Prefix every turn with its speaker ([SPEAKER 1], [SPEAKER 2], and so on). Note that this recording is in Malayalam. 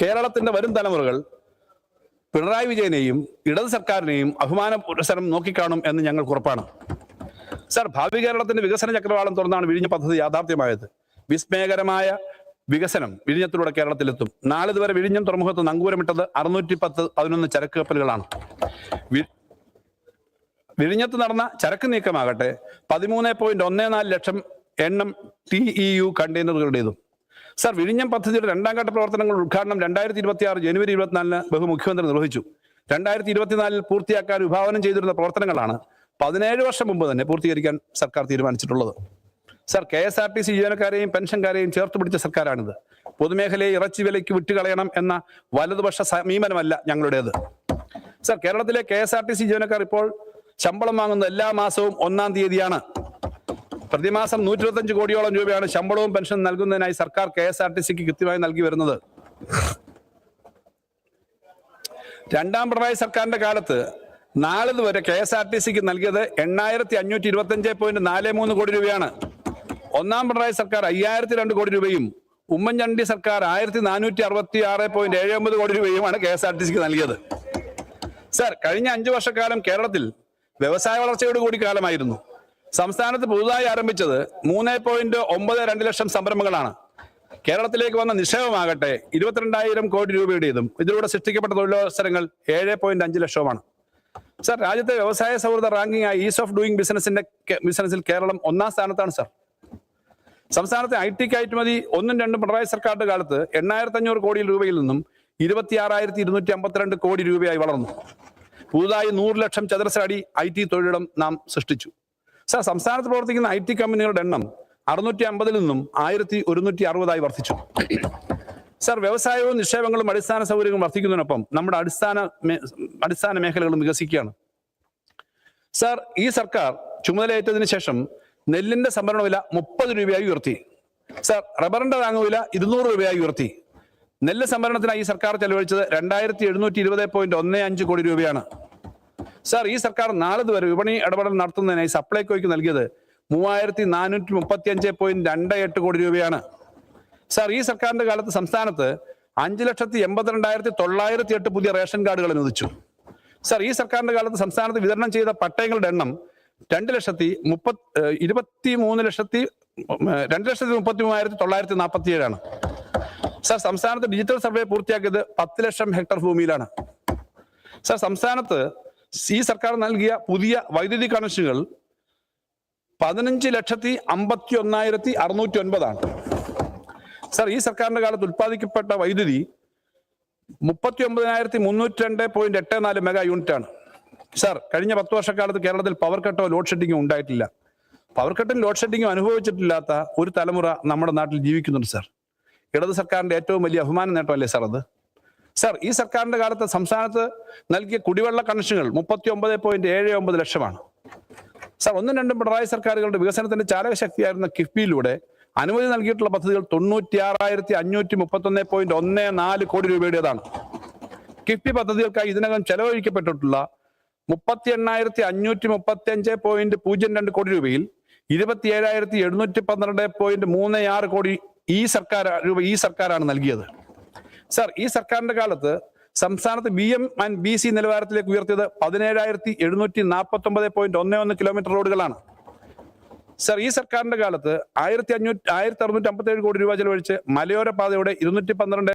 [SPEAKER 1] കേരളത്തിന്റെ വരും തലമുറകൾ പിണറായി വിജയനെയും ഇടത് സർക്കാരിനെയും അഭിമാന പുരസരം നോക്കിക്കാണും എന്ന് ഞങ്ങൾ ഉറപ്പാണ്. സർ ഭാവി കേരളത്തിന്റെ വികസന ചക്രവാളം തുറന്നാണ് വിഴിഞ്ഞ പദ്ധതി യാഥാർത്ഥ്യമായത്. വിസ്മയകരമായ വികസനം വിഴിഞ്ഞത്തിലൂടെ കേരളത്തിലെത്തും. നാളിതുവരെ വിഴിഞ്ഞം തുറമുഖത്ത് നങ്കൂരമിട്ടത് അറുന്നൂറ്റി പത്ത് പതിനൊന്ന് ചരക്ക് കപ്പലുകളാണ് വിഴിഞ്ഞത്ത് നടന്ന ചരക്ക് നീക്കമാകട്ടെ പതിമൂന്ന് പോയിന്റ് ഒന്ന് നാല് ലക്ഷം എണ്ണം ടി ഇ യു കണ്ടെയ്നറുകളുടേതും. സാർ വിഴിഞ്ഞം പദ്ധതിയുടെ രണ്ടാം ഘട്ട പ്രവർത്തനങ്ങൾ ഉദ്ഘാടനം രണ്ടായിരത്തി ഇരുപത്തി ആറ് ജനുവരി ഇരുപത്തിനാലിന് ബഹുമുഖ്യമന്ത്രി നിർവഹിച്ചു. രണ്ടായിരത്തി ഇരുപത്തിനാലിൽ പൂർത്തിയാക്കാൻ വിഭാവനം ചെയ്തിരുന്ന പ്രവർത്തനങ്ങളാണ് പതിനേഴ് വർഷം മുമ്പ് തന്നെ പൂർത്തീകരിക്കാൻ സർക്കാർ തീരുമാനിച്ചിട്ടുള്ളത്. Sir K S R T C ജീവനക്കാരെയും പെൻഷൻകാരെയും ചേർത്ത് പിടിച്ച സർക്കാരാണിത്. പൊതുമേഖലയെ ഇറച്ചി വിലയ്ക്ക് വിട്ടുകളയണം എന്ന വലതുപക്ഷ സമീപനമല്ല ഞങ്ങളുടേത്. സാർ കേരളത്തിലെ K S R T C ജീവനക്കാർ ഇപ്പോൾ ശമ്പളം വാങ്ങുന്ന എല്ലാ മാസവും ഒന്നാം തീയതിയാണ്. പ്രതിമാസം നൂറ്റി ഇരുപത്തഞ്ച് കോടിയോളം രൂപയാണ് ശമ്പളവും പെൻഷൻ നൽകുന്നതിനായി സർക്കാർ കെ എസ് ആർ ടി സിക്ക് കൃത്യമായി നൽകി വരുന്നത് രണ്ടാം പിണറായി സർക്കാരിന്റെ കാലത്ത് നാളിതുവരെ കെ എസ് ആർ ടി സിക്ക് നൽകിയത് എണ്ണായിരത്തി അഞ്ഞൂറ്റി ഇരുപത്തി പോയിന്റ് നാല് മൂന്ന് കോടി രൂപയാണ്. ഒന്നാം പിണറായി സർക്കാർ അയ്യായിരത്തി രണ്ട് കോടി രൂപയും ഉമ്മൻചാണ്ടി സർക്കാർ ആയിരത്തി നാനൂറ്റി അറുപത്തി ആറ് പോയിന്റ് ഏഴ് ഒമ്പത് കോടി രൂപയുമാണ് കെ എസ് ആർ ടി സിക്ക് നൽകിയത്. സർ കഴിഞ്ഞ അഞ്ചു വർഷക്കാലം കേരളത്തിൽ വ്യവസായ വളർച്ചയോട് കൂടി കാലമായിരുന്നു. സംസ്ഥാനത്ത് പുതുതായി ആരംഭിച്ചത് മൂന്ന് പോയിന്റ് ഒമ്പത് രണ്ട് ലക്ഷം സംരംഭങ്ങളാണ്. കേരളത്തിലേക്ക് വന്ന നിക്ഷേപമാകട്ടെ ഇരുപത്തിരണ്ടായിരം കോടി രൂപയുടേതും ഇതിലൂടെ സൃഷ്ടിക്കപ്പെട്ട തൊഴിലവസരങ്ങൾ ഏഴ് പോയിന്റ് അഞ്ച് ലക്ഷവുമാണ്. സർ രാജ്യത്തെ വ്യവസായ സൗഹൃദ റാങ്കിംഗ് ആയി ഈസ് ഓഫ് ഡൂയിങ് ബിസിനസിന്റെ ബിസിനസിൽ കേരളം ഒന്നാം സ്ഥാനത്താണ് സർ. സംസ്ഥാനത്തെ ഐ ടി കയറ്റുമതി ഒന്നും രണ്ടും പിണറായി സർക്കാരിന്റെ കാലത്ത് എണ്ണായിരത്തി അഞ്ഞൂറ് കോടി രൂപയിൽ നിന്നും ഇരുപത്തി ആറായിരത്തി ഇരുന്നൂറ്റി അമ്പത്തിരണ്ട് കോടി രൂപയായി വളർന്നു. പുതുതായി നൂറ് ലക്ഷം ചതുരശ്ര അടി ഐ ടി തൊഴിലിടം നാം സൃഷ്ടിച്ചു. സാർ സംസ്ഥാനത്ത് പ്രവർത്തിക്കുന്ന ഐ ടി കമ്പനികളുടെ എണ്ണം അറുന്നൂറ്റി അമ്പതിൽ നിന്നും ആയിരത്തി ഒരുന്നൂറ്റി അറുപതായി വർദ്ധിച്ചു. സാർ വ്യവസായവും നിക്ഷേപങ്ങളും അടിസ്ഥാന സൗകര്യങ്ങളും വർദ്ധിക്കുന്നതിനൊപ്പം നമ്മുടെ അടിസ്ഥാന അടിസ്ഥാന മേഖലകളും വികസിക്കുകയാണ്. സാർ ഈ സർക്കാർ ചുമതലയേറ്റതിനു ശേഷം നെല്ലിന്റെ സംഭരണ വില മുപ്പത് രൂപയായി ഉയർത്തി. സാർ റബ്ബറിന്റെ താങ്ങുവില ഇരുന്നൂറ് രൂപയായി ഉയർത്തി. നെല്ല് സംഭരണത്തിനായി ഈ സർക്കാർ ചെലവഴിച്ചത് രണ്ടായിരത്തി എഴുന്നൂറ്റി ഇരുപത് പോയിന്റ് ഒന്ന് അഞ്ച് കോടി രൂപയാണ്. സാർ ഈ സർക്കാർ നാളെ വരെ വിപണി ഇടപെടൽ നടത്തുന്നതിനായി സപ്ലൈകോയ്ക്ക് നൽകിയത് മൂവായിരത്തി നാനൂറ്റി മുപ്പത്തി അഞ്ച് പോയിന്റ് രണ്ട് എട്ട് കോടി രൂപയാണ്. സാർ ഈ സർക്കാരിന്റെ കാലത്ത് സംസ്ഥാനത്ത് അഞ്ച് ലക്ഷത്തി എൺപത്തിരണ്ടായിരത്തി തൊള്ളായിരത്തി എട്ട് പുതിയ റേഷൻ കാർഡുകൾ അനുവദിച്ചു. സാർ ഈ സർക്കാരിന്റെ കാലത്ത് സംസ്ഥാനത്ത് വിതരണം ചെയ്ത പട്ടയങ്ങളുടെ എണ്ണം രണ്ട് ലക്ഷത്തി മുപ്പത്തി ഏഹ് ഇരുപത്തി മൂന്ന് ലക്ഷത്തി രണ്ട് ലക്ഷത്തി മുപ്പത്തി മൂവായിരത്തി തൊള്ളായിരത്തി നാൽപ്പത്തി ഏഴാണ് സാർ സംസ്ഥാനത്ത് ഡിജിറ്റൽ സർവേ പൂർത്തിയാക്കിയത് പത്ത് ലക്ഷം ഹെക്ടർ ഭൂമിയിലാണ്. സാർ സംസ്ഥാനത്ത് ഈ സർക്കാർ നൽകിയ പുതിയ വൈദ്യുതി കണക്ഷനുകൾ പതിനഞ്ച് ലക്ഷത്തി അമ്പത്തി ഒന്നായിരത്തി അറുന്നൂറ്റി ഒൻപതാണ് സാർ ഈ സർക്കാരിന്റെ കാലത്ത് ഉത്പാദിക്കപ്പെട്ട വൈദ്യുതി മുപ്പത്തി ഒമ്പതിനായിരത്തി മുന്നൂറ്റി രണ്ട് പോയിന്റ് എട്ട് നാല് മെഗാ യൂണിറ്റ് ആണ് സാർ കഴിഞ്ഞ പത്ത് വർഷക്കാലത്ത് കേരളത്തിൽ പവർ കട്ടോ ലോഡ് ഷെഡിങ്ങോ ഉണ്ടായിട്ടില്ല. പവർ കട്ടും ലോഡ് ഷെഡിങ്ങും അനുഭവിച്ചിട്ടില്ലാത്ത ഒരു തലമുറ നമ്മുടെ നാട്ടിൽ ജീവിക്കുന്നുണ്ട് സാർ. ഇടത് സർക്കാരിന്റെ ഏറ്റവും വലിയ അഭിമാന നേട്ടമല്ലേ സാർ അത്? സാർ ഈ സർക്കാരിന്റെ കാലത്ത് സംസ്ഥാനത്ത് നൽകിയ കുടിവെള്ള കണക്ഷനുകൾ മുപ്പത്തി ഒമ്പത് പോയിന്റ് ഏഴ് ഒമ്പത് ലക്ഷമാണ്. സർ ഒന്നും രണ്ടും പിണറായി സർക്കാരുകളുടെ വികസനത്തിന്റെ ചാലകശക്തിയായിരുന്ന കിഫ്ബിയിലൂടെ അനുമതി നൽകിയിട്ടുള്ള പദ്ധതികൾ തൊണ്ണൂറ്റി ആറായിരത്തി അഞ്ഞൂറ്റി മുപ്പത്തി ഒന്ന് പോയിന്റ് ഒന്ന് നാല് കോടി രൂപയുടേതാണ്. കിഫ്ബി പദ്ധതികൾക്കായി ഇതിനകം ചെലവഴിക്കപ്പെട്ടിട്ടുള്ള മുപ്പത്തി എണ്ണായിരത്തി അഞ്ഞൂറ്റി മുപ്പത്തി അഞ്ച് പോയിന്റ് പൂജ്യം രണ്ട് കോടി രൂപയിൽ ഇരുപത്തി ഏഴായിരത്തി എഴുന്നൂറ്റി പന്ത്രണ്ട് പോയിന്റ് മൂന്ന് ആറ് കോടി ഈ സർക്കാർ രൂപ ഈ സർക്കാരാണ് നൽകിയത്. സാർ ഈ സർക്കാരിന്റെ കാലത്ത് സംസ്ഥാനത്ത് B M and B C നിലവാരത്തിലേക്ക് ഉയർത്തിയത് പതിനേഴായിരത്തി എഴുന്നൂറ്റി നാൽപ്പത്തി ഒമ്പത് പോയിന്റ് ഒന്ന് ഒന്ന് കിലോമീറ്റർ റോഡുകളാണ് സാർ ഈ സർക്കാരിന്റെ കാലത്ത് ആയിരത്തി അഞ്ഞൂറ്റി ആയിരത്തി അറുന്നൂറ്റി അമ്പത്തി ഏഴ് കോടി രൂപ ചെലവഴിച്ച് മലയോര പാതയുടെ ഇരുന്നൂറ്റി പന്ത്രണ്ട്